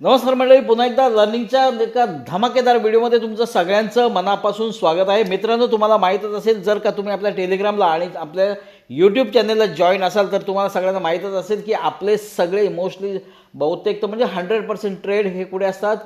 नमस्कार मंडळी पुन्हा एकदा लर्निंगच्या एका धमाकेदार व्हिडिओमध्ये तुमचं सगळ्यांचं मनापासून स्वागत आहे. मित्रांनो तुम्हाला माहीतच असेल जर का तुम्ही आपल्या टेलिग्रामला आणि आपल्या यूट्यूब चॅनलला जॉईन असाल तर तुम्हाला सगळ्यांना माहीतच असेल की आपले सगळे मोस्टली बहुतेक तर म्हणजे हंड्रेड पर्सेंट ट्रेड हे कुठे असतात?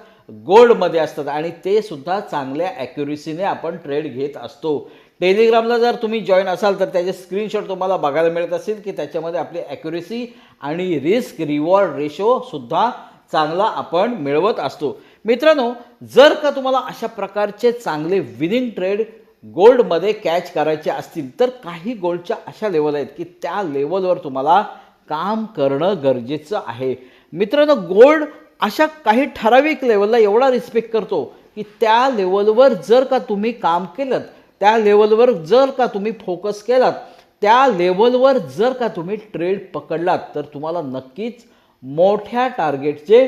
गोल्डमध्ये असतात. आणि ते सुद्धा चांगल्या ॲक्युरेसीने आपण ट्रेड घेत असतो. टेलिग्रामला जर तुम्ही जॉईन असाल तर त्याचे स्क्रीनशॉट तुम्हाला बघायला मिळत असेल की त्याच्यामध्ये आपली ॲक्युरेसी आणि रिस्क रिवॉर्ड रेशो सुद्धा चांगला आपण मिळवत असतो. मित्रांनो जर का तुम्हाला अशा प्रकारचे चांगले विनिंग ट्रेड गोल्डमध्ये कॅच करायचे असतील तर काही गोल्डच्या अशा लेवल आहेत की त्या लेवलवर तुम्हाला काम करणं गरजेचं आहे. मित्रांनो गोल्ड अशा काही ठराविक लेवलला एवढा रिस्पेक्ट करतो की त्या लेवलवर जर का तुम्ही काम केलं त्या लेवलवर जर का तुम्ही फोकस केलात त्या लेवलवर जर का तुम्ही ट्रेड पकडलात तर तुम्हाला नक्कीच मोठ्या टार्गेटचे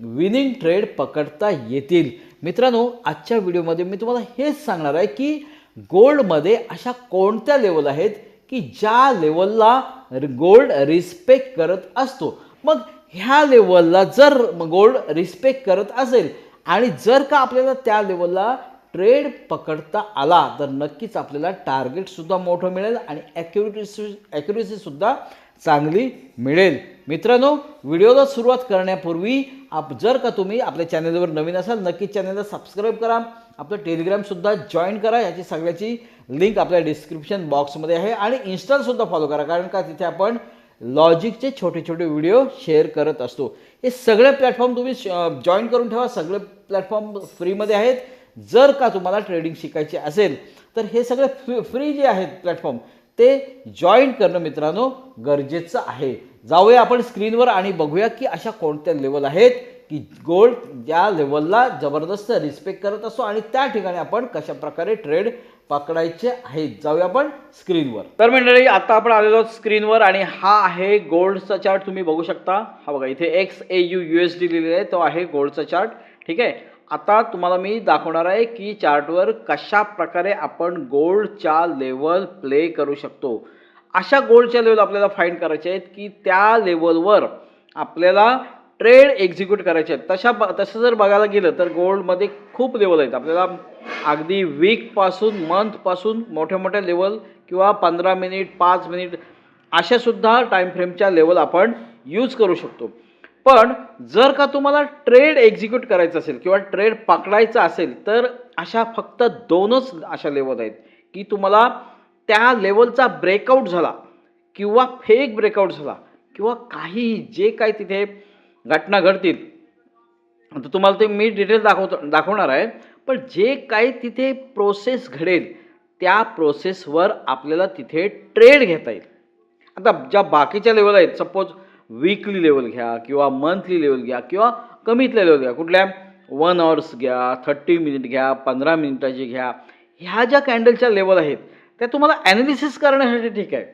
विनिंग ट्रेड पकडता येतील. मित्रांनो आजच्या व्हिडिओमध्ये मी तुम्हाला हेच सांगणार आहे की गोल्डमध्ये अशा कोणत्या लेवल आहेत की ज्या लेवलला गोल्ड रिस्पेक्ट करत असतो. मग ह्या लेवलला जर गोल्ड रिस्पेक्ट करत असेल आणि जर का आपल्याला त्या लेवलला ट्रेड पकडता आला तर नक्कीच आपल्याला टार्गेटसुद्धा मोठं मिळेल आणि ॲक्युरेसी ॲक्युरेसीसुद्धा चांगली मिळेल. मित्रांनो व्हिडिओला सुरुवात करण्यापूर्वी आप जर का तुम्ही आपल्या चॅनलवर नवीन असाल नक्कीच चॅनलला सबस्क्राईब करा. आपलं टेलिग्रामसुद्धा जॉईन करा. याची सगळ्याची लिंक आपल्या डिस्क्रिप्शन बॉक्समध्ये आहे. आणि इन्स्टालसुद्धा फॉलो करा. कारण का? तिथे आपण लॉजिकचे छोटे छोटे व्हिडिओ शेअर करत असतो. हे सगळे प्लॅटफॉर्म तुम्ही जॉईन करून ठेवा. सगळे प्लॅटफॉर्म फ्रीमध्ये आहेत. जर का तुम्हाला ट्रेडिंग शिकायची असेल तर हे सगळे फ्री फ्री जे आहेत प्लॅटफॉर्म ते जॉईन करणं मित्रांनो गरजेचं आहे. जाऊया आपण स्क्रीनवर आणि बघूया की अशा कोणत्या लेवल आहेत की गोल्ड ज्या लेवलला जबरदस्त रिस्पेक्ट करत असतो आणि त्या ठिकाणी आपण कशा प्रकारे ट्रेड पकडायचे आहेत. जाऊया आपण स्क्रीनवर तर मंडळी आता आपण आलेलो स्क्रीनवर आणि हा आहे गोल्डचा चार्ट तुम्ही बघू शकता. हा बघा इथे X A U U S D लिहिलेला आहे तो आहे गोल्डचा चार्ट ठीक आहे? आता तुम्हाला मी दाखवणार आहे की चार्टवर कशा प्रकारे आपण गोल्डच्या लेवल प्ले करू शकतो. अशा गोल्डच्या लेवल आपल्याला फाईंड करायचे आहेत की त्या लेवलवर आपल्याला ट्रेड एक्झिक्यूट करायचे आहेत. तशा ब तसं जर बघायला गेलं तर गोल्डमध्ये खूप लेवल आहेत. आपल्याला अगदी वीकपासून मंथपासून मोठ्या मोठ्या लेवल किंवा पंधरा मिनिट पाच मिनिट अशासुद्धा टाईम फ्रेमच्या लेवल आपण यूज करू शकतो. पण जर का तुम्हाला ट्रेड एक्झिक्यूट करायचं असेल किंवा ट्रेड पकडायचा असेल तर अशा फक्त दोनच अशा लेवल आहेत की तुम्हाला त्या लेवलचा ब्रेकआउट झाला किंवा फेक ब्रेकआउट झाला किंवा काही जे काही तिथे घटना घडतील. तर तुम्हाला ते मी डिटेल दाखवतो दाखवणार आहे पण जे काही तिथे प्रोसेस घडेल त्या प्रोसेसवर आपल्याला तिथे ट्रेड घेता येईल. आता ज्या बाकीच्या लेवल आहेत सपोज वीकली लेवल घ्या किंवा मंथली लेवल घ्या किंवा कमीतल्या लेवल घ्या. कुठल्या? वन आवर्स घ्या थर्टी मिनिट घ्या पंधरा मिनिटाची घ्या. ह्या ज्या कॅन्डलच्या लेवल आहेत त्या तुम्हाला ॲनालिसिस करण्यासाठी ठीक आहे.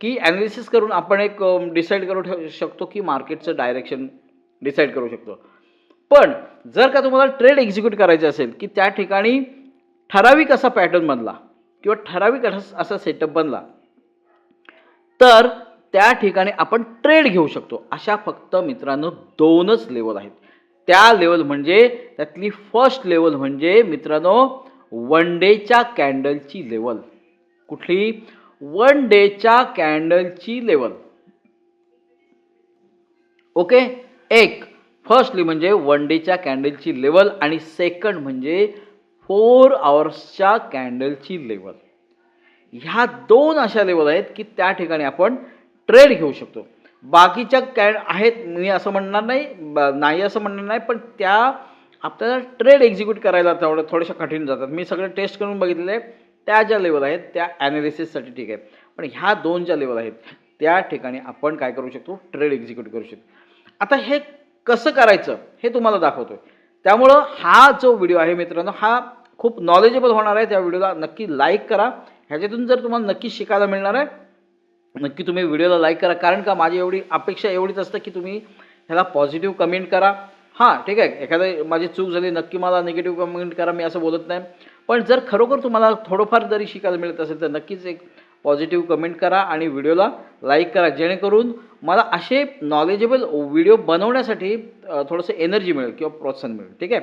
की ॲनालिसिस करून आपण एक डिसाईड करू ठेवू शकतो की मार्केटचं डायरेक्शन डिसाईड करू शकतो. पण जर का तुम्हाला ट्रेड एक्झिक्यूट करायचे असेल की त्या ठिकाणी ठराविक असा पॅटर्न बनला किंवा ठराविक असा असा सेटअप बनला तर त्या ठिकाणी आपण ट्रेड घेऊ शकतो. अशा फक्त मित्रांनो दोनच लेवल आहेत. त्या लेवल म्हणजे त्यातली फर्स्ट लेवल म्हणजे मित्रांनो वन डेच्या कॅन्डलची लेवल कुठली? वन डेच्या कॅन्डलची लेवल ओके एक फर्स्टली म्हणजे वन डेच्या कॅन्डलची लेवल आणि सेकंड म्हणजे फोर आवर्सच्या कॅन्डलची लेवल ह्या दोन अशा लेवल आहेत की त्या ठिकाणी आपण ट्रेड घेऊ शकतो. बाकीच्या कॅड आहेत मी असं म्हणणार नाही ब- नाही असं म्हणणार नाही पण त्या आपल्याला ट्रेड एक्झिक्यूट करायला तेवढं थोड्याशा कठीण जातात. मी सगळे टेस्ट करून बघितलेले आहे त्या ज्या लेवल आहेत त्या ॲनालिसिससाठी ठीक आहे. पण ह्या दोन ज्या लेवल आहेत त्या ठिकाणी आपण काय करू शकतो? ट्रेड एक्झिक्यूट करू शकतो. आता हे कसं करायचं हे तुम्हाला दाखवतोय. त्यामुळं हा जो व्हिडिओ आहे मित्रांनो हा खूप नॉलेजेबल होणार आहे. त्या व्हिडिओला नक्की लाईक करा. ह्याच्यातून जर तुम्हाला नक्की शिकायला मिळणार आहे नक्की तुम्ही व्हिडिओला लाईक करा कारण का माझी एवढी अपेक्षा एवढीच असतं की तुम्ही ह्याला पॉझिटिव्ह कमेंट करा. हां ठीक आहे. एखादं माझी चूक झाली नक्की मला निगेटिव्ह कमेंट करा मी असं बोलत नाही. पण जर खरोखर तुम्हाला थोडंफार जरी शिकायला मिळत असेल तर नक्कीच एक पॉझिटिव्ह कमेंट करा आणि व्हिडिओला लाईक करा. जेणेकरून मला असे नॉलेजेबल व्हिडिओ बनवण्यासाठी थोडंसं एनर्जी मिळेल किंवा प्रोत्साहन मिळेल. ठीक आहे?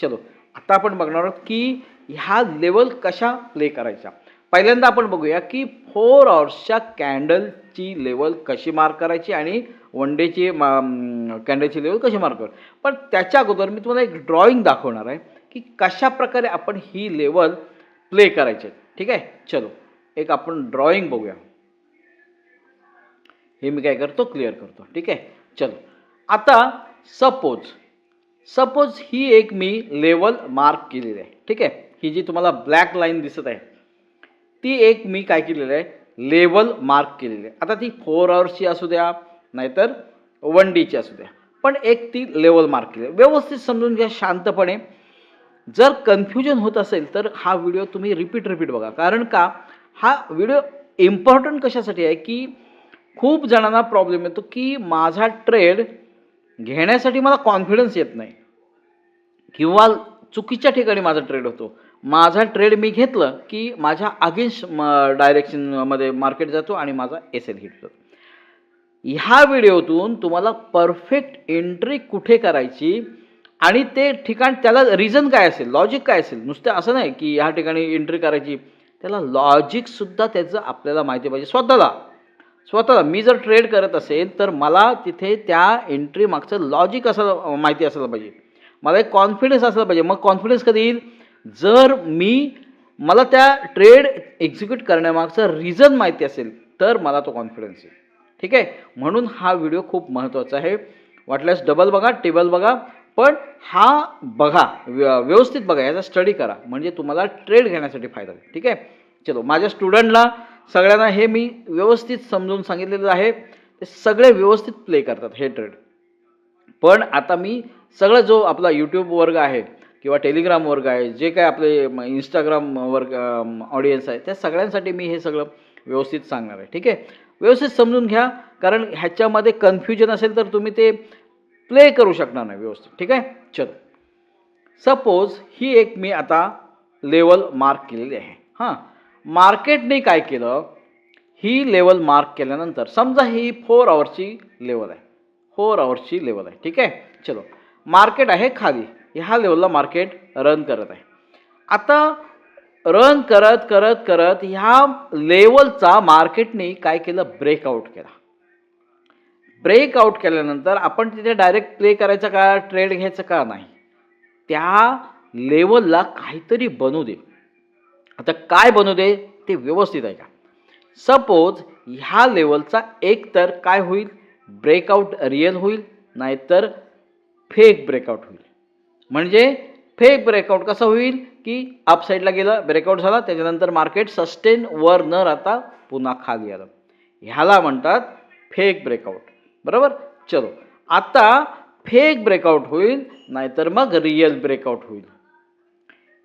चलो. आता आपण बघणार आहोत की ह्या लेवल कशा प्ले करायच्या? पहिल्यांदा आपण बघूया की फोर आवर्सच्या कॅन्डलची लेवल कशी मार्क करायची आणि वन डेची कॅन्डलची लेवल कशी मार्क करायची? पण त्याच्या अगोदर मी तुम्हाला एक ड्रॉइंग दाखवणार आहे की कशा प्रकारे आपण ही लेवल प्ले करायची आहे. ठीक आहे? चलो एक आपण ड्रॉइंग बघूया. हे मी काय करतो? क्लिअर करतो. ठीक आहे? चलो. आता सपोज सपोज ही एक मी लेवल मार्क केलेली आहे. ठीक आहे? ही जी तुम्हाला ब्लॅक लाईन दिसत आहे ती एक मी काय केलेलं आहे? लेवल मार्क केलेली आहे. आता ती फोर आवर्सची असू द्या नाहीतर वन डीची असू द्या. पण एक ती लेवल मार्क केली आहे. व्यवस्थित समजून घ्या शांतपणे. जर कन्फ्युजन होत असेल तर हा व्हिडिओ तुम्ही रिपीट रिपीट बघा. कारण का? हा व्हिडिओ इम्पॉर्टंट कशासाठी आहे? की खूप जणांना प्रॉब्लेम येतो की माझा ट्रेड घेण्यासाठी मला कॉन्फिडन्स येत नाही. किंवा चुकीच्या ठिकाणी माझा ट्रेड होतो. माझा ट्रेड मी घेतलं की माझ्या अगेन्स्ट डायरेक्शनमध्ये मार्केट जातो आणि माझा एस एल हिट होतो. ह्या व्हिडिओतून तुम्हाला परफेक्ट एंट्री कुठे करायची आणि ते ठिकाण त्याला रिझन काय असेल लॉजिक काय असेल? नुसतं असं नाही की ह्या ठिकाणी एंट्री करायची. त्याला लॉजिकसुद्धा त्याचं आपल्याला माहिती पाहिजे. स्वतःला. स्वतःला. मी जर ट्रेड करत असेल तर मला तिथे त्या एंट्री मागचं लॉजिक असं माहिती असायला पाहिजे. मला एक कॉन्फिडन्स असला पाहिजे. मग कॉन्फिडन्स कधी येईल? जर मी मला त्या ट्रेड एक्झिक्यूट करण्यामागचं रिझन माहिती असेल तर मला तो कॉन्फिडन्स येईल. ठीक आहे? म्हणून हा व्हिडिओ खूप महत्त्वाचा आहे. वाटल्यास डबल बघा टेबल बघा पण हा बघा व्य- व्यवस्थित बघा याचा स्टडी करा. म्हणजे तुम्हाला ट्रेड घेण्यासाठी फायदा होईल. ठीक आहे? चलो माझ्या स्टुडंटला सगळ्यांना हे मी व्यवस्थित समजून सांगितलेलं आहे. ते सगळे व्यवस्थित प्ले करतात हे ट्रेड पण आता मी सगळं जो आपला यूट्यूब वर्ग आहे किंवा टेलिग्राम वर्ग आहे जे काय आपले इंस्टाग्राम वर्ग ऑडियन्स आहे त्या सगळ्यांसाठी मी हे सगळं व्यवस्थित सांगणार आहे. ठीक आहे? व्यवस्थित समजून घ्या कारण ह्याच्यामध्ये कन्फ्युजन असेल तर तुम्ही ते प्ले करू शकणार नाही व्यवस्थित. ठीक आहे? चलो. सपोज ही एक मी आता लेवल मार्क केलेली आहे. हां. मार्केटने काय केलं? ही लेवल मार्क केल्यानंतर समजा ही फोर आवर्सची लेवल आहे. फोर आवर्सची लेवल आहे. ठीक आहे? चलो. मार्केट आहे खाली. ह्या लेवलला मार्केट रन करत आहे. आता रन करत करत करत ह्या लेवलचा मार्केटने काय केलं? ब्रेकआउट केला. ब्रेकआउट केल्यानंतर आपण तिथे डायरेक्ट प्ले करायचा का ट्रेड घ्यायचं का नाही? त्या लेवलला काहीतरी बनू दे. आता काय बनू दे? ते व्यवस्थित आहे का? सपोज ह्या लेवलचा एक तर काय होईल? ब्रेकआउट रिअल होईल नाहीतर फेक ब्रेकआउट होईल. म्हणजे फेक ब्रेकआउट कसं होईल? की अप साईडला गेलं ब्रेकआउट झाला त्याच्यानंतर मार्केट सस्टेन वर न राहता पुन्हा खाली आलं. ह्याला म्हणतात फेक ब्रेकआउट बरोबर? चलो. आता फेक ब्रेकआउट होईल नाहीतर मग रिअल ब्रेकआउट होईल.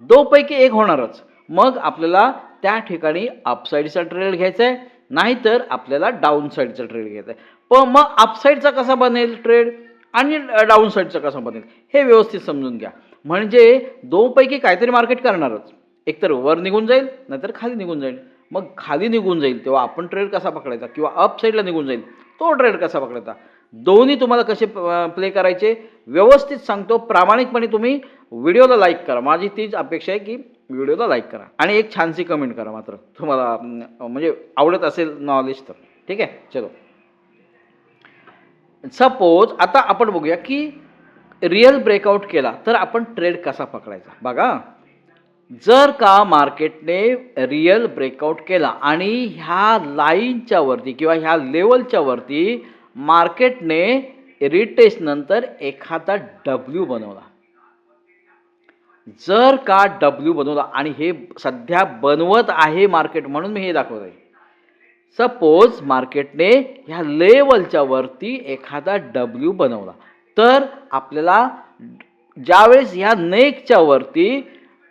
दोपैकी एक होणारच. मग आपल्याला त्या ठिकाणी अपसाईडचा ट्रेड घ्यायचा आहे नाहीतर आपल्याला डाऊन साईडचा ट्रेड घ्यायचा आहे पण मग अपसाईडचा कसा बनेल ट्रेड आणि डाऊन साईडचं का बनेल हे व्यवस्थित समजून घ्या. म्हणजे दोनपैकी काहीतरी मार्केट करणारच. एकतर वर निघून जाईल नाहीतर खाली निघून जाईल. मग खाली निघून जाईल तेव्हा आपण ट्रेड कसा पकडायचा? किंवा अप साईडला निघून जाईल तो ट्रेड कसा पकडायचा? दोन्ही तुम्हाला कसे प्ले करायचे? व्यवस्थित सांगतो प्रामाणिकपणे तुम्ही व्हिडिओला लाईक करा. माझी तीच अपेक्षा आहे की व्हिडिओला लाईक करा. आणि एक छानशी कमेंट करा मात्र. तुम्हाला म्हणजे आवडत असेल नॉलेज तर. ठीक आहे? चलो. सपोज आता आपण बघूया की रिअल ब्रेकआउट केला तर आपण ट्रेड कसा पकडायचा? बघा. जर का मार्केटने रिअल ब्रेकआउट केला आणि ह्या लाईनच्या वरती किंवा ह्या लेवलच्या वरती मार्केटने रिटेस्ट नंतर एखादा डब्ल्यू बनवला. जर का डब्ल्यू बनवला आणि हे सध्या बनवत आहे मार्केट म्हणून मी हे दाखवत आहे सपोज मार्केटने ह्या लेवलच्या वरती एखादा डब्ल्यू बनवला. तर आपल्याला ज्यावेळेस ह्या नेकच्या वरती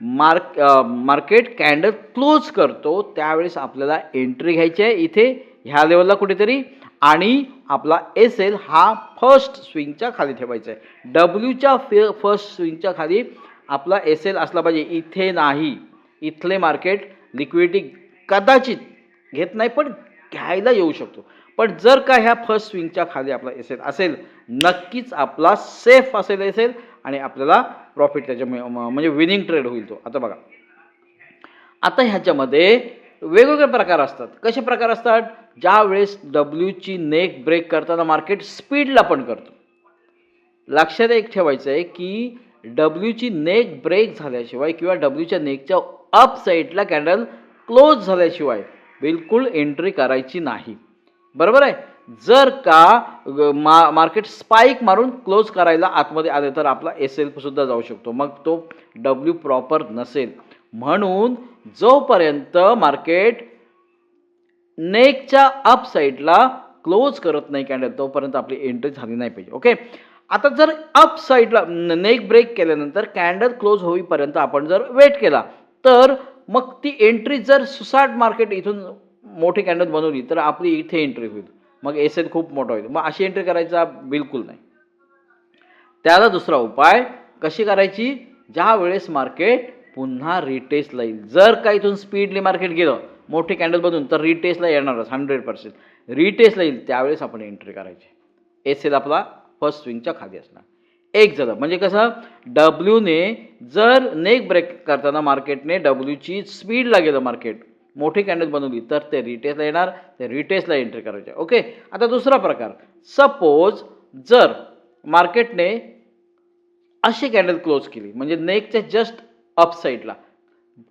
मार्क मार्केट कॅन्डल क्लोज करतो त्यावेळेस आपल्याला एंट्री घ्यायची आहे इथे ह्या लेवलला कुठेतरी. आणि आपला एस एल हा फर्स्ट स्विंगच्या खाली ठेवायचा आहे. डब्ल्यूच्या फे फर्स्ट स्विंगच्या खाली आपला एस एल असला पाहिजे. इथे नाही. इथले मार्केट लिक्विडिटी कदाचित घेत नाही पण घ्यायला येऊ शकतो. पण जर का ह्या फर्स्ट स्विंगच्या खाली आपला एसेल असेल नक्कीच आपला सेफ असेल असेल आणि आपल्याला प्रॉफिट त्याच्यामुळे म्हणजे विनिंग ट्रेड होईल तो. आता बघा. आता ह्याच्यामध्ये वेगवेगळे प्रकार असतात. कसे प्रकार असतात? ज्या वेळेस डब्ल्यूची नेक ब्रेक करताना मार्केट स्पीडला पण करतो. लक्षात एक ठेवायचं आहे की डब्ल्यूची नेक ब्रेक झाल्याशिवाय किंवा डब्ल्यूच्या नेकच्या अप साईडला कॅन्डल क्लोज झाल्याशिवाय बिलकुल एंट्री करायची नाही. बरोबर आहे? जर का मा मार्केट स्पाईक मारून क्लोज करायला आतमध्ये आले तर आपला एस एल सुद्धा जाऊ शकतो. मग तो डब्ल्यू प्रॉपर नसेल. म्हणून जोपर्यंत मार्केट नेकच्या अप साईडला क्लोज करत नाही कॅन्डल तोपर्यंत आपली एंट्री झाली नाही पाहिजे. ओके आता जर अप साईडला नेक ब्रेक केल्यानंतर कॅन्डल क्लोज होईपर्यंत आपण जर वेट केला तर मग ती एंट्री जर सुसाट मार्केट इथून मोठी कॅन्डल बनवली तर आपली इथे एंट्री होईल. मग एस एल खूप मोठा होईल. मग अशी एंट्री करायचा बिलकुल नाही. त्याला दुसरा उपाय कशी करायची? ज्या वेळेस मार्केट पुन्हा रिटेस्टला येईल. जर का इथून स्पीडली मार्केट गेलं मोठी कॅन्डल बनवून तर रिटेस्टला येणारच हंड्रेड पर्सेंट रिटेस्टला येईल त्यावेळेस आपण एंट्री करायची. एस एल आपला फर्स्ट स्विंगच्या खाली असणार. एक झालं. म्हणजे कसं? डब्ल्यूने जर नेक ब्रेक करताना मार्केटने डब्ल्यूची स्पीडला गेलं मार्केट मोठी कॅन्डल बनवली तर ते रिटेसला येणार ते रिटेसला एंट्री करायचे. ओके आता दुसरा प्रकार. सपोज जर मार्केटने अशी कॅन्डल क्लोज केली म्हणजे नेकच्या जस्ट अपसाईडला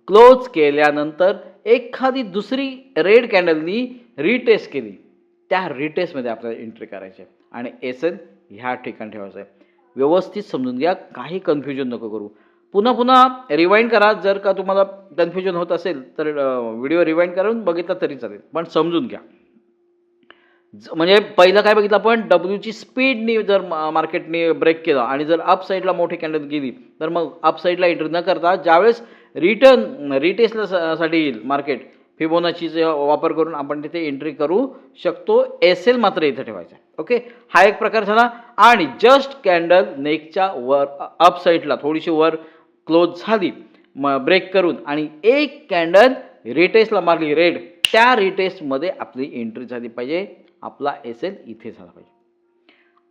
क्लोज केल्यानंतर एखादी दुसरी रेड कॅन्डलनी रिटेस्ट केली त्या रिटेस्टमध्ये आपल्याला एंट्री करायची आणि एस एन ह्या ठिकाणी ठेवायचं आहे. व्यवस्थित समजून घ्या काही कन्फ्युजन नको करू. पुन्हा पुन्हा रिवाइंड करा जर का तुम्हाला कन्फ्युजन होत असेल तर व्हिडिओ रिवाइंड करून बघितला तरी चालेल पण समजून घ्या. ज- म्हणजे पहिलं काय बघितलं आपण? डब्ल्यूची स्पीडनी जर मार्केटने ब्रेक केला आणि जर अप साईडला मोठी कॅन्डल गेली तर मग अप साईडला एंट्री न करता ज्यावेळेस रिटर्न रिटेस्टला साठी येईल मार्केट फिबोनाचीचा वापर करून आपण तिथे एंट्री करू शकतो. एस एल मात्र इथे ठेवायचा ओके हा एक प्रकार झाला. आणि जस्ट कॅन्डल नेकच्या वर अप साईडला थोडीशी वर क्लोज झाली. म ब्रेक करून. आणि एक कॅन्डल रिटेस्टला मारली. रेड त्या रिटेस्टमध्ये आपली एंट्री झाली पाहिजे. आपला एस एल इथे झाला पाहिजे.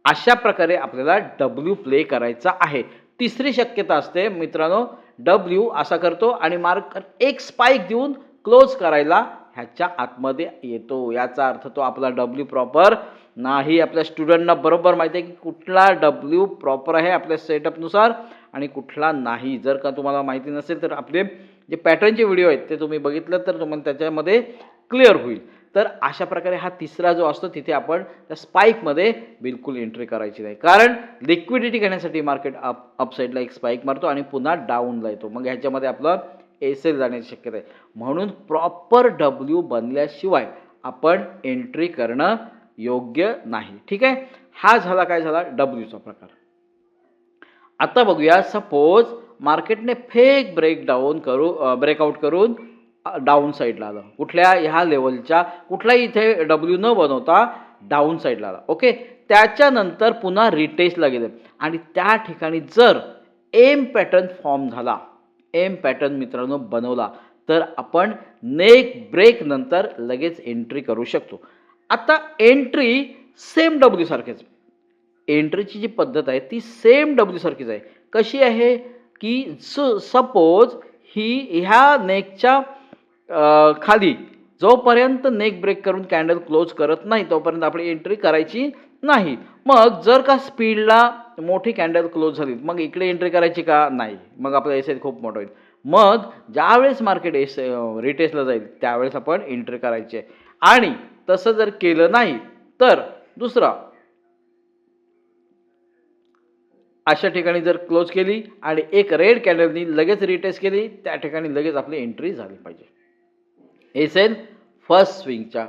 अशा प्रकारे आपल्याला डब्ल्यू प्ले करायचा आहे. तिसरी शक्यता असते मित्रांनो डब्ल्यू असा करतो आणि मार्क एक स्पाईक देऊन क्लोज करायला ह्याच्या आतमध्ये येतो. याचा अर्थ तो आपला डब्ल्यू प्रॉपर नाही आपल्या स्टुडंटना बरोबर माहिती आहे की कुठला डब्ल्यू प्रॉपर आहे आपल्या सेटअपनुसार आणि कुठला नाही. जर का तुम्हाला माहिती नसेल तर आपले जे पॅटर्नचे व्हिडिओ आहेत ते तुम्ही बघितलं तर तुम्हाला त्याच्यामध्ये क्लिअर होईल. तर अशा प्रकारे हा तिसरा जो असतो तिथे आपण त्या स्पाईकमध्ये बिलकुल एंट्री करायची नाही. कारण लिक्विडिटी घेण्यासाठी मार्केट अप अपसाईडला एक स्पाईक मारतो आणि पुन्हा डाऊनला येतो. मग ह्याच्यामध्ये आपलं एसेल जाण्याची शक्यता आहे. म्हणून प्रॉपर डब्ल्यू बनल्याशिवाय आपण एंट्री करणं योग्य नाही. ठीक आहे? हा झाला काय झाला? डब्ल्यूचा प्रकार. आता बघूया सपोज मार्केटने फेक ब्रेक डाऊन करू ब्रेकआउट करून डाऊन साईडला आलं. कुठल्या ह्या लेवलच्या कुठलाही इथे डब्ल्यू न बनवता डाऊन साईडला आला. ओके त्याच्यानंतर पुन्हा रिटेस्टला गेले. आणि त्या ठिकाणी जर एम पॅटर्न फॉर्म झाला एम पॅटर्न मित्रांनो बनवला तर आपण नेक ब्रेक नंतर लगेच एंट्री करू शकतो. आता एंट्री सेम डब्ल्यूसारखेच एंट्रीची जी पद्धत आहे ती सेम डब्ल्यूसारखीच आहे. कशी आहे? की स सपोज ही ह्या नेकच्या खाली जोपर्यंत नेक ब्रेक करून कॅन्डल क्लोज करत नाही तोपर्यंत आपली एंट्री करायची नाही. मग जर का स्पीडला मोठी कॅन्डल क्लोज झाली मग इकडे एंट्री करायची का? नाही. मग आपला एस खूप मोठं होईल. मग ज्यावेळेस मार्केट एस रिटेसला जाईल त्यावेळेस आपण एंट्री करायची आहे. आणि तसं जर केलं नाही तर दुसरा. अशा ठिकाणी जर क्लोज केली आणि एक रेड कॅन्डलनी लगेच रिटेस्ट केली त्या ठिकाणी लगेच आपली एंट्री झाली पाहिजे. हे सेल फर्स्ट स्विंगच्या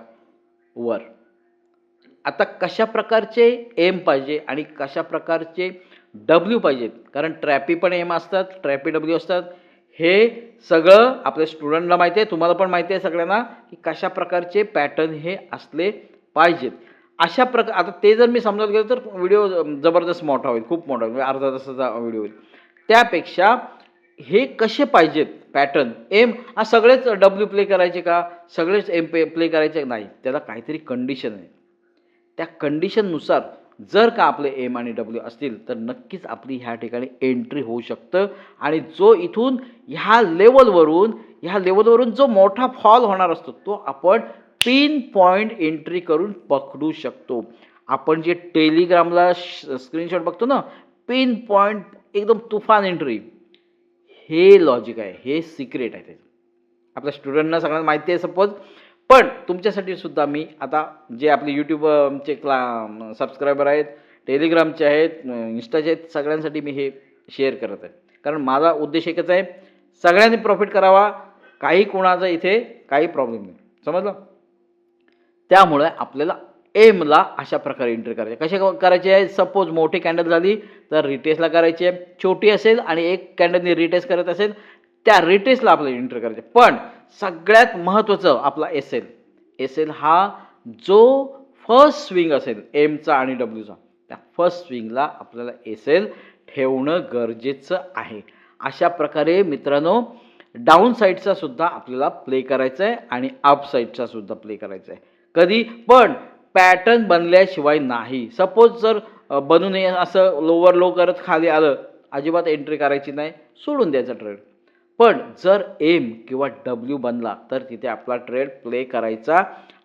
वर. आता कशा प्रकारचे एम पाहिजे आणि कशा प्रकारचे डब्ल्यू पाहिजेत? कारण ट्रॅपी पण एम असतात ट्रॅपी डब्ल्यू असतात. हे सगळं आपल्या स्टुडंटला माहिती आहे तुम्हाला पण माहिती आहे सगळ्यांना की कशा प्रकारचे पॅटर्न हे असले पाहिजेत. अशा प्रकार आता ते जर मी समजत गेलो तर व्हिडिओ जबरदस्त मोठा होईल खूप मोठा होईल अर्धा तासाचा व्हिडिओ होईल. त्यापेक्षा हे कसे पाहिजेत पॅटर्न एम हा सगळेच डब्ल्यू प्ले करायचे का? सगळेच एम पे प्ले करायचे नाही त्याला काहीतरी कंडिशन आहे. त्या कंडिशननुसार जर का आपले एम आणि डब्ल्यू असतील तर नक्कीच आपली ह्या ठिकाणी एंट्री होऊ शकतं. आणि जो इथून ह्या लेवलवरून ह्या लेवलवरून जो मोठा फॉल होणार असतो तो आपण पिन पॉईंट एंट्री करून पकडू शकतो. आपण जे टेलिग्रामला स्क्रीनशॉट बघतो ना पिन पॉईंट एकदम तुफान एंट्री हे लॉजिक आहे हे सिक्रेट आहे त्याचं. आपल्या स्टुडंटना सगळ्यांना माहिती आहे सपोज पण तुमच्यासाठी सुद्धा मी आता जे आपले यूट्यूबचे क्ला सबस्क्रायबर आहेत टेलिग्रामचे आहेत इन्स्टाचे आहेत सगळ्यांसाठी मी हे शेअर करत आहे. कारण माझा उद्देश एकच आहे सगळ्यांनी प्रॉफिट करावा काही कोणाचा इथे काही प्रॉब्लेम नाही. समजलं? त्यामुळे आपल्याला एमला अशा प्रकारे एंट्री करायची. कसे करायचे? आहे सपोज मोठी कॅन्डल झाली तर रिटेसला करायची. आहे छोटी असेल आणि एक कॅन्डलनी रिटेस करत असेल त्या रिटेसला आपल्याला एंट्री करायचे. पण सगळ्यात महत्त्वाचं आपला एस एल एस एल हा जो फर्स्ट स्विंग असेल एमचा आणि डब्ल्यूचा त्या फर्स्ट स्विंगला आपल्याला एस एल ठेवणं गरजेचं आहे. अशा प्रकारे मित्रांनो डाऊन साईडचा सुद्धा आपल्याला प्ले करायचा आहे आणि अप साईडचा सुद्धा प्ले करायचा आहे कधी? पण पॅटर्न बनल्याशिवाय नाही. सपोज जर बनू नये असं लोवर लो करत खाली आलं अजिबात एंट्री करायची नाही सोडून द्यायचा ट्रेड पण जर एम किंवा डब्ल्यू बनला तर तिथे आपला ट्रेड प्ले करायचा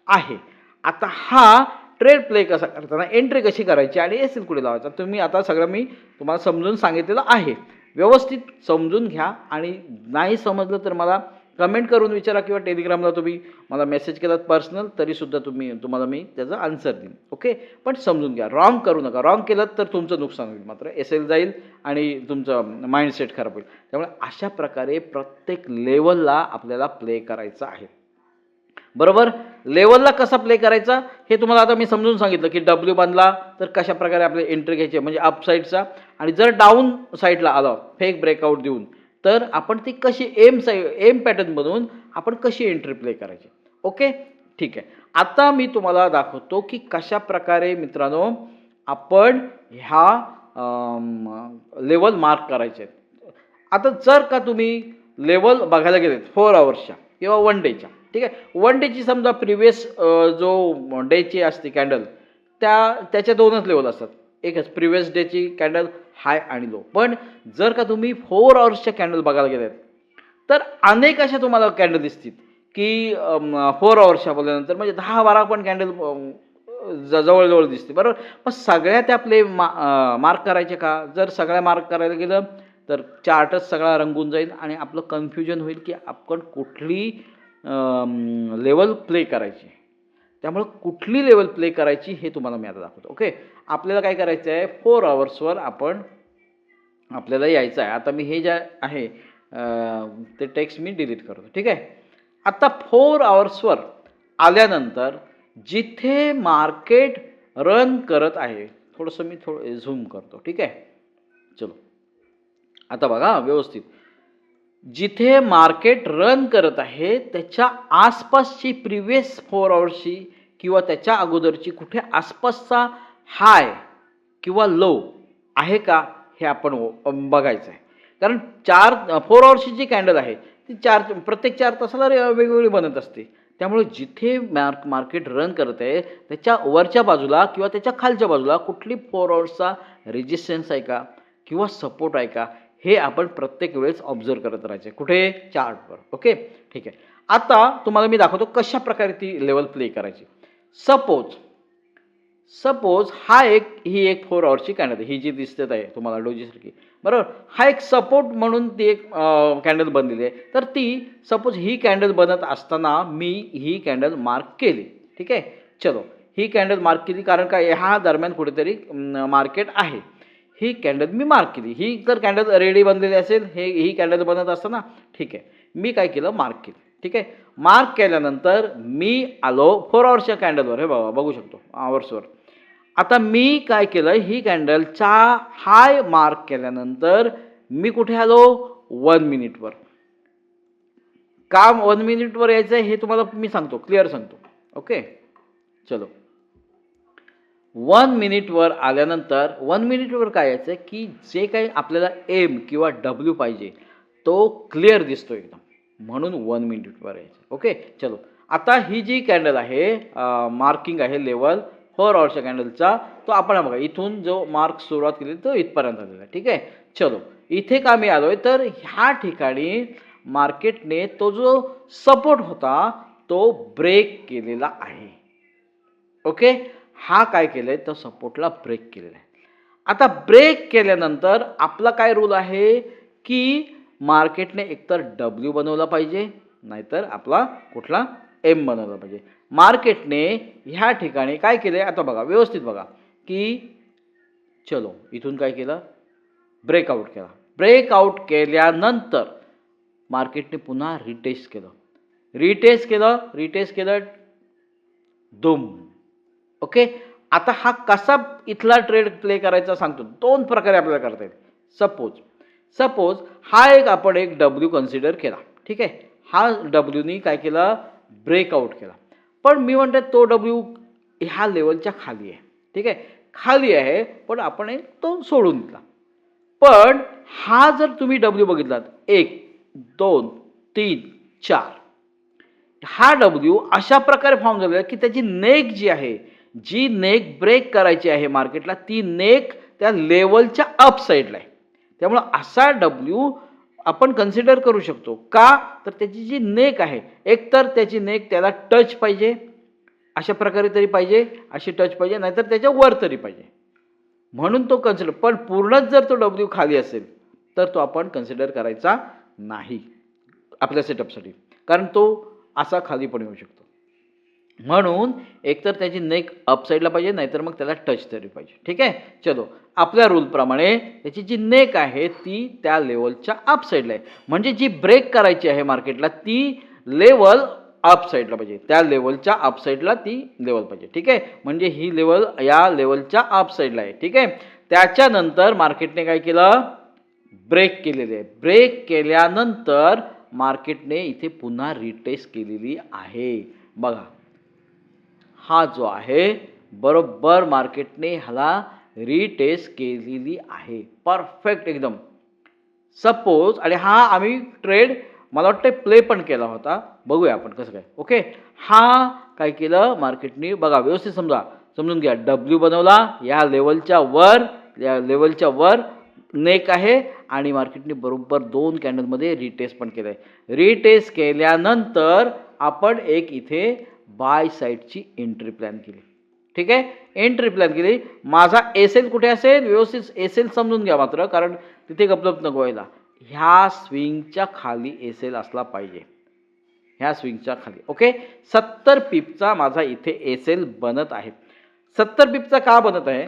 आहे. आता हा ट्रेड प्ले कसा करताना एंट्री कशी करायची आणि एस एल कुठे लावायचा तुम्ही आता सगळं मी तुम्हाला समजून सांगितलेलं आहे. व्यवस्थित समजून घ्या आणि नाही समजलं तर मला कमेंट करून विचारा किंवा टेलिग्रामला तुम्ही मला मेसेज केलात पर्सनल तरीसुद्धा तुम्ही तुम्हाला मी त्याचा आन्सर देईन. ओके? पण समजून घ्या. रॉंग करू नका. रॉंग केलं तर तुमचं नुकसान होईल. मात्र एस एल जाईल आणि तुमचं माइंडसेट खराब होईल. त्यामुळे अशा प्रकारे प्रत्येक लेवलला आपल्याला प्ले करायचं आहे. बरोबर? लेवलला कसा प्ले करायचा? हे तुम्हाला आता मी समजून सांगितलं की डब्ल्यू बांधला तर कशा प्रकारे आपले एंट्री घ्यायची म्हणजे अपसाईडचा आणि जर डाऊन साईडला आला फेक ब्रेकआउट देऊन तर आपण ती कशी एम साई एम पॅटर्नमधून आपण कशी एंट्री प्ले करायची. ओके ठीक आहे. आता मी तुम्हाला दाखवतो की कशा प्रकारे मित्रांनो आपण ह्या लेवल मार्क करायचे. आहेत आता जर का तुम्ही लेवल बघायला गेलेत फोर आवर्सच्या किंवा वन डेच्या ठीक आहे? वन डेची समजा प्रिव्हियस जो डेची असते कॅन्डल त्या त्याच्या दोनच लेवल असतात. एकच प्रिव्हियस डेची कॅन्डल हाय आणि लो. पण जर का तुम्ही फोर आवर्सच्या कॅन्डल बघायला गेलेत तर अनेक अशा तुम्हाला कॅन्डल दिसतील की फोर आवर्सच्या बोलल्यानंतर म्हणजे दहा बारा पण कॅन्डल जवळजवळ दिसते बरोबर? मग सगळ्या त्या प्ले मा मार्क करायचे का? जर सगळ्या मार्क करायला गेलं तर चार्टच सगळा रंगून जाईल आणि आपलं कन्फ्युजन होईल की आपण कुठली लेवल प्ले करायची. त्यामुळं कुठली लेवल प्ले करायची हे तुम्हाला मी आता दाखवतो. ओके आपल्याला काय करायचं आहे? फोर आवर्सवर आपण आपल्याला यायचं आहे. आता मी हे जे आहे ते टेक्स्ट मी डिलीट करतो. ठीक आहे? आता फोर आवर्सवर आल्यानंतर जिथे मार्केट रन करत आहे थोडंसं मी थोडं झूम करतो. ठीक आहे? चलो. आता बघा व्यवस्थित. जिथे मार्केट रन करत आहे त्याच्या आसपासची प्रिव्हियस फोर आवर्सची किंवा त्याच्या अगोदरची कुठे आसपासचा हाय किंवा लो आहे का हे आपण बघायचं आहे कारण चार फोर आवर्सची जी कॅन्डल आहे ती चार प्रत्येक चार तासाला वेगवेगळी बनत असते. त्यामुळे जिथे मार्क मार्केट रन करत आहे त्याच्या वरच्या बाजूला किंवा त्याच्या खालच्या बाजूला कुठली फोर आवर्सचा रेजिस्टन्स आहे का किंवा सपोर्ट आहे का हे आपण प्रत्येक वेळेस ऑब्झर्व करत राहायचे. कुठे? चार्टवर ओके ठीक आहे. आता तुम्हाला मी दाखवतो कशा प्रकारे ती लेवल प्ले करायची. सपोज सपोज हा एक ही एक फोर आवर्सची कॅन्डल ही जी दिसत आहे तुम्हाला डोजीसारखी बरोबर? हा एक सपोर्ट म्हणून ती एक कॅन्डल बनलेली आहे. तर ती सपोज ही कॅन्डल बनत असताना मी ही कॅन्डल मार्क केली. ठीक आहे? चलो. ही कॅन्डल मार्क केली कारण काय ह्या दरम्यान कुठेतरी मार्केट आहे. ही कॅन्डल मी मार्क केली. ही जर कॅन्डल रेडी बनलेली असेल हे ही कॅन्डल बनत असताना ठीक आहे. मी काय केलं? मार्क केली. ठीक आहे? मार्क केल्यानंतर मी आलो फोर आवर्सच्या कॅन्डलवर. हे बघा बघू शकतो. आवर्सवर आता मी काय केलं? ही कॅन्डलचा हाय मार्क केल्यानंतर मी कुठे आलो? वन मिनिटवर काम वन मिनिटवर यायचं आहे हे तुम्हाला मी सांगतो. क्लिअर सांगतो. ओके चलो. वन मिनिटवर आल्यानंतर वन मिनिटवर काय यायचं की जे काही आपल्याला एम किंवा डब्ल्यू पाहिजे तो क्लिअर दिसतो एकदम. म्हणून वन मिनिटवर यायचं. ओके चलो. आता ही जी कॅन्डल आहे मार्किंग आहे लेवल फोर आवर्सच्या कॅन्डलचा तो आपण बघा इथून जो मार्क सुरुवात केली तो इथपर्यंत आलेला आहे. ठीक आहे? चलो. इथे का मी आहे तर ह्या ठिकाणी मार्केटने तो जो सपोर्ट होता तो ब्रेक केलेला आहे. ओके हा काय केलं आहे तर सपोर्टला ब्रेक केलेला आहे. आता ब्रेक केल्यानंतर आपला काय रूल आहे? की मार्केटने एकतर डब्ल्यू बनवला पाहिजे नाहीतर आपला कुठला एम बनवला पाहिजे. मार्केटने ह्या ठिकाणी काय केलं आहे आता बघा व्यवस्थित बघा की चलो इथून काय केलं? ब्रेकआउट केला. ब्रेकआउट केल्यानंतर मार्केटने पुन्हा रिटेस्ट केलं. रिटेस्ट केलं रिटेस्ट केलं दुम ओके आता हा कसा इथला ट्रेड प्ले करायचा सांगतो. दोन प्रकारे आपल्याला करता येईल. सपोज सपोज हा एक आपण एक डब्ल्यू कन्सिडर केला. ठीक आहे? हा डब्ल्यूनी काय केला? ब्रेकआउट केला. पण मी म्हणते तो डब्ल्यू ह्या लेवलच्या खाली आहे. ठीक आहे? खाली आहे पण आपण एक तो सोडून दिला. पण हा जर तुम्ही डब्ल्यू बघितलात एक दोन तीन चार. हा डब्ल्यू अशा प्रकारे फॉर्म झालेला आहे की त्याची नेक जी आहे जी नेक ब्रेक करायची आहे मार्केटला ती नेक त्या लेवलच्या अप साईडला आहे. त्यामुळं असा डब्ल्यू आपण कन्सिडर करू शकतो. का? तर त्याची जी नेक आहे एकतर त्याची नेक त्याला टच पाहिजे अशा प्रकारे तरी पाहिजे अशी टच पाहिजे नाहीतर त्याच्या वर तरी पाहिजे. म्हणून तो कन्सिडर पण पूर्णच जर तो डब्ल्यू खाली असेल तर तो आपण कन्सिडर करायचा नाही आपल्या सेटअपसाठी कारण तो असा खाली पण येऊ शकतो. म्हणून एकतर त्याची नेक अपसाईडला पाहिजे नाहीतर मग त्याला टच तरी पाहिजे. ठीक आहे? चलो. आपल्या रूलप्रमाणे त्याची जी नेक आहे ती त्या लेवलच्या अपसाईडला आहे. म्हणजे जी ब्रेक करायची आहे मार्केटला ती लेवल अपसाईडला पाहिजे. त्या लेवलच्या अपसाईडला ती लेवल पाहिजे. ठीक आहे? म्हणजे ही लेवल या लेवलच्या अपसाईडला आहे. ठीक आहे? त्याच्यानंतर मार्केटने काय केलं? ब्रेक केलेले आहे. ब्रेक केल्यानंतर मार्केटने इथे पुन्हा रिटेस्ट केलेली आहे. बघा. हा जो आहे बरोबर मार्केटने ह्याला रिटेस्ट केलेली आहे. परफेक्ट एकदम. सपोज आणि हा आम्ही ट्रेड मला वाटतं प्ले पण केला होता. बघूया आपण कसं काय. ओके हा काय केलं? मार्केटने बघा व्यवस्थित समजा. समजून घ्या. डब्ल्यू बनवला या लेवलच्या वर या लेवलच्या वर नेक आहे आणि मार्केटने बरोबर दोन कॅन्डलमध्ये रिटेस्ट पण केलं आहे रिटेस्ट केल्यानंतर आपण एक इथे बाय साईडची एंट्री प्लॅन केली. ठीक आहे? एंट्री प्लॅन केली. माझा एसेल कुठे असेल? व्यवस्थित एसेल समजून घ्या मात्र कारण तिथे गपलप नको व्हायला. ह्या स्विंगच्या खाली एसेल असला पाहिजे. ह्या स्विंगच्या खाली. ओके? सत्तर पिपचा माझा इथे एसेल बनत आहे. सत्तर पिपचा का बनत आहे?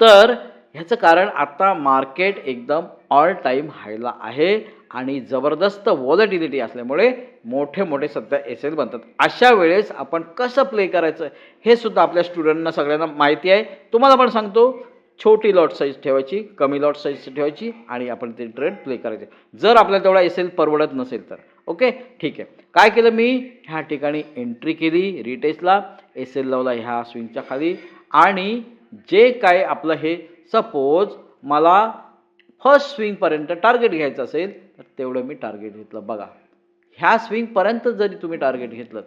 तर ह्याचं कारण आता मार्केट एकदम ऑल टाईम हायला आहे आणि जबरदस्त वॉलेटिलिटी असल्यामुळे मोठे मोठे सध्या एस एल बनतात. अशा वेळेस आपण कसं प्ले करायचं हे सुद्धा आपल्या स्टुडंटना सगळ्यांना माहिती आहे. तुम्हाला पण सांगतो छोटी लॉट साईज ठेवायची कमी लॉट साईज ठेवायची आणि आपण ते ट्रेड प्ले करायचे. जर आपल्याला तेवढा एस एल परवडत नसेल तर. ओके ठीक आहे. काय केलं मी? ह्या ठिकाणी एंट्री केली रिटेसला एस एल लावला ह्या स्विंगच्या खाली. आणि जे काय आपलं हे सपोज मला फर्स्ट स्विंगपर्यंत टार्गेट घ्यायचं असेल तर तेवढं मी टार्गेट घेतलं. बघा. ह्या स्विंगपर्यंत जरी तुम्ही टार्गेट घेतलं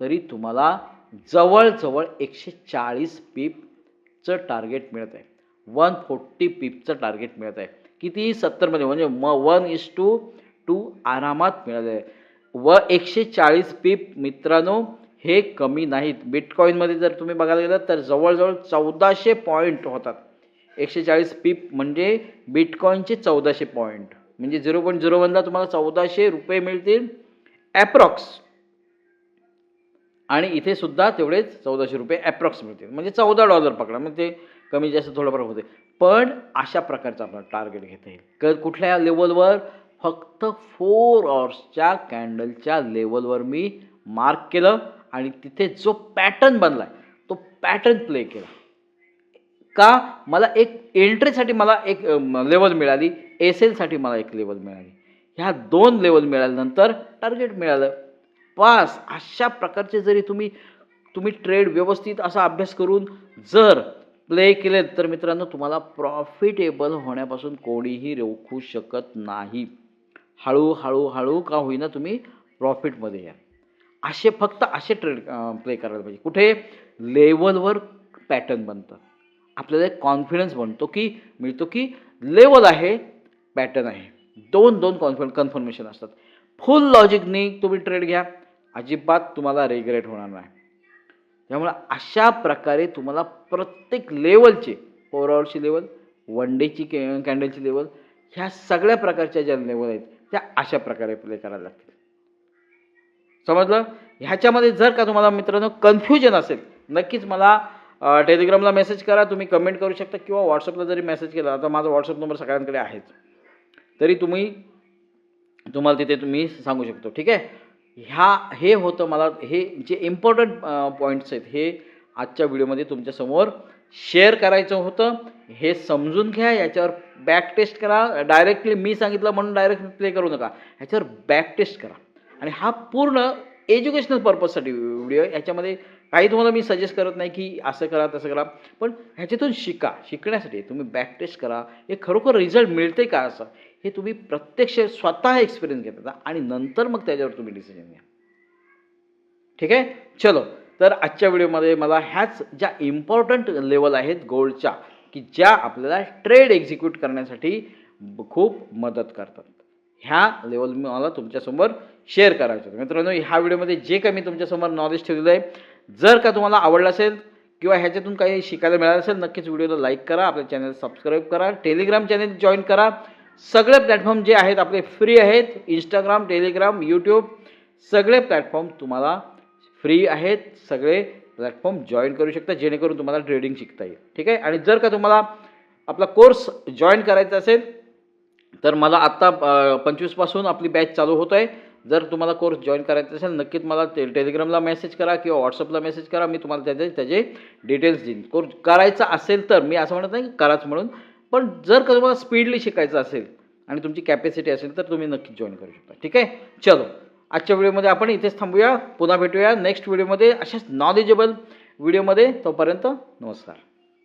तरी तुम्हाला जवळजवळ एकशे चाळीस पीपचं टार्गेट मिळत आहे. वन फोर्टी पीपचं टार्गेट मिळत आहे. किती सत्तरमध्ये म्हणजे म वन इज टू टू आरामात मिळत आहे. व एकशे चाळीस पीप मित्रांनो हे कमी नाहीत. बिटकॉईनमध्ये जर तुम्ही बघायला गेलं तर जवळजवळ चौदाशे पॉईंट होतात. एकशे चाळीस पीप म्हणजे बिटकॉईनचे चौदाशे पॉईंट म्हणजे झिरो पॉईंट झिरो वनला तुम्हाला चौदाशे रुपये मिळतील. ॲप्रॉक्स आणि इथे सुद्धा तेवढेच चौदाशे रुपये ॲप्रॉक्स मिळतील. म्हणजे चौदा डॉलर पकडा. मग ते कमी जास्त थोडंफार होते. पण अशा प्रकारचं आपलं टार्गेट घेता येईल. क कुठल्या लेवलवर फक्त फोर आवर्सच्या कॅन्डलच्या लेवलवर मी मार्क केलं आणि तिथे जो पॅटर्न बनला आहे तो पॅटर्न प्ले केला. का? मला एक एंट्रीसाठी मला एक लेवल मिळाली. एस एलसाठी मला एक लेवल मिळाली. ह्या दोन लेवल मिळाल्यानंतर टार्गेट मिळालं. पास अशा प्रकारचे जरी तुम्ही तुम्ही ट्रेड व्यवस्थित असा अभ्यास करून जर प्ले केलेत तर मित्रांनो तुम्हाला प्रॉफिटेबल होण्यापासून कोणीही रोखू शकत नाही. हळूहळू हळू का होईना तुम्ही प्रॉफिटमध्ये या. असे फक्त असे ट्रेड प्ले करायला पाहिजे. कुठे? लेवलवर पॅटर्न बनतं. आपल्याला एक कॉन्फिडन्स बनतो की मिळतो की लेवल आहे पॅटर्न आहे. दोन दोन कॉन्फिड कन्फर्मेशन असतात. फुल लॉजिकनी तुम्ही ट्रेड घ्या. अजिबात तुम्हाला रेग्रेट होणार नाही. त्यामुळे अशा प्रकारे तुम्हाला प्रत्येक लेवलचे फोर आवरची लेवल वन डेची के कॅन्डलची लेवल ह्या सगळ्या प्रकारच्या ज्या लेवल आहेत त्या अशा प्रकारे प्ले करायला लागतील. समजलं? ह्याच्यामध्ये जर का तुम्हाला मित्रांनो कन्फ्युजन असेल नक्कीच मला टेलिग्रामला मेसेज करा. तुम्ही कमेंट करू शकता किंवा व्हॉट्सअपला जरी मेसेज केला आता माझा व्हॉट्सअप नंबर सगळ्यांकडे आहेच. तरी तुम्ही तुम्हाला तिथे तुम्ही सांगू शकतो ठीक आहे? ह्या हे होतं मला हे जे इम्पॉर्टंट पॉईंट्स आहेत हे आजच्या व्हिडिओमध्ये तुमच्यासमोर शेअर करायचं होतं. हे समजून घ्या याच्यावर बॅक टेस्ट करा. डायरेक्टली मी सांगितलं म्हणून डायरेक्ट प्ले करू नका. ह्याच्यावर बॅक टेस्ट करा. आणि हा पूर्ण एज्युकेशनल पर्पजसाठी व्हिडिओ याच्यामध्ये काही तुम्हाला मी सजेस्ट करत नाही की असं करा तसं करा. पण ह्याच्यातून शिका. शिकण्यासाठी तुम्ही बॅक टेस्ट करा. हे खरोखर रिझल्ट मिळते का असं? हे तुम्ही प्रत्यक्ष स्वतः एक्सपिरियन्स घेता आणि नंतर मग त्याच्यावर तुम्ही डिसिजन घ्या. ठीक आहे? चलो. तर आजच्या व्हिडिओमध्ये मला ह्याच ज्या इम्पॉर्टंट लेवल आहेत गोल्डच्या की ज्या आपल्याला ट्रेड एक्झिक्यूट करण्यासाठी खूप मदत करतात. ह्या लेवल मी मला तुमच्यासमोर शेअर करायचं होतं. मित्रांनो ह्या व्हिडिओमध्ये जे काही मी तुमच्यासमोर नॉलेज ठेवलेलं आहे जर का तुम्हाला आवडलं असेल किंवा ह्याच्यातून काही शिकायला मिळालं असेल नक्कीच व्हिडिओला लाईक करा आपल्या चॅनल सबस्क्राईब करा टेलिग्राम चॅनल जॉईन करा. सगळे प्लॅटफॉर्म जे आहेत आपले फ्री आहेत. इंस्टाग्राम टेलिग्राम यूट्यूब सगळे प्लॅटफॉर्म तुम्हाला फ्री आहेत. सगळे प्लॅटफॉर्म जॉईन करू शकता जेणेकरून तुम्हाला ट्रेडिंग शिकता येईल. ठीक आहे? आणि जर का तुम्हाला आपला कोर्स जॉईन करायचा असेल तर मला आत्ता पंचवीसपासून आपली बॅच चालू होत आहे. जर तुम्हाला कोर्स जॉईन करायचा असेल नक्कीच मला ते टेलिग्रामला मेसेज करा किंवा व्हॉट्सअपला मेसेज करा. मी तुम्हाला त्याचे त्याचे डिटेल्स देईन. कोर्स करायचा असेल तर मी असं म्हणत नाही की कराच म्हणून. पण जर का तुम्हाला स्पीडली शिकायचं असेल आणि तुमची कॅपॅसिटी असेल तर तुम्ही नक्कीच जॉईन करू शकता. ठीक आहे? चलो. आजच्या व्हिडिओमध्ये आपण इथेच थांबूया. पुन्हा भेटूया नेक्स्ट व्हिडिओमध्ये अशाच नॉलेजेबल व्हिडिओमध्ये तोपर्यंत नमस्कार.